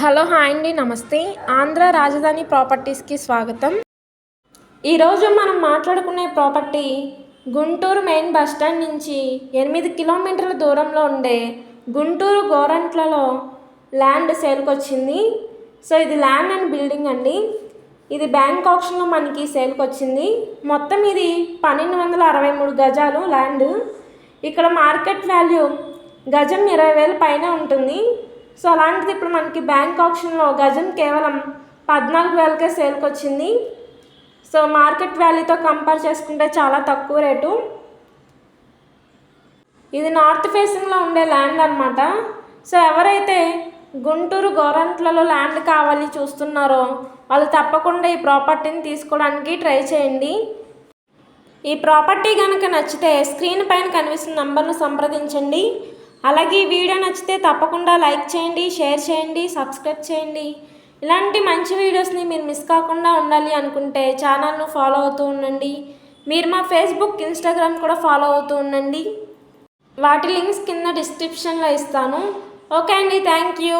Hello hi అండి నమస్తే. ఆంధ్ర రాజధాని ప్రాపర్టీస్కి స్వాగతం. ఈరోజు మనం మాట్లాడుకునే property Guntur main bus stand నుంచి ఎనిమిది కిలోమీటర్ల దూరంలో ఉండే గుంటూరు గోరంట్లలో ల్యాండ్ సేల్కి వచ్చింది సో ఇది ల్యాండ్ అండ్ బిల్డింగ్ అండి. ఇది బ్యాంక్ ఆప్షన్లో మనకి సేల్కి వచ్చింది మొత్తం ఇది పన్నెండు వందల అరవై మూడు గజాలు ల్యాండ్. ఇక్కడ మార్కెట్ వాల్యూ గజం ఇరవై వేల పైన ఉంటుంది. సో అలాంటిది ఇప్పుడు మనకి బ్యాంక్ ఆప్షన్లో గజం కేవలం పద్నాలుగు వేలకే సేల్కి వచ్చింది సో మార్కెట్ వాల్యూతో కంపేర్ చేసుకుంటే చాలా తక్కువ రేటు. ఇది నార్త్ ఫేసింగ్లో ఉండే ల్యాండ్ అనమాట సో ఎవరైతే గుంటూరు గోరంట్లలో ల్యాండ్ కావాలి చూస్తున్నారో వాళ్ళు తప్పకుండా ఈ ప్రాపర్టీని తీసుకోవడానికి ట్రై చేయండి. ఈ ప్రాపర్టీ కనుక నచ్చితే స్క్రీన్ పైన కనిపిస్తున్న నంబర్ను సంప్రదించండి. అలాగే ఈ వీడియో నచ్చితే తప్పకుండా లైక్ చేయండి షేర్ చేయండి సబ్స్క్రైబ్ చేయండి. ఇలాంటి మంచి వీడియోస్ని మీరు మిస్ కాకుండా ఉండాలి అనుకుంటే ఛానల్ను ఫాలో అవుతూ ఉండండి. మీరు మా ఫేస్బుక్ ఇన్స్టాగ్రామ్ కూడా ఫాలో అవుతూ ఉండండి. వాటి లింక్స్ కింద డిస్క్రిప్షన్లో ఇస్తాను. ఓకే అండి థ్యాంక్ యూ.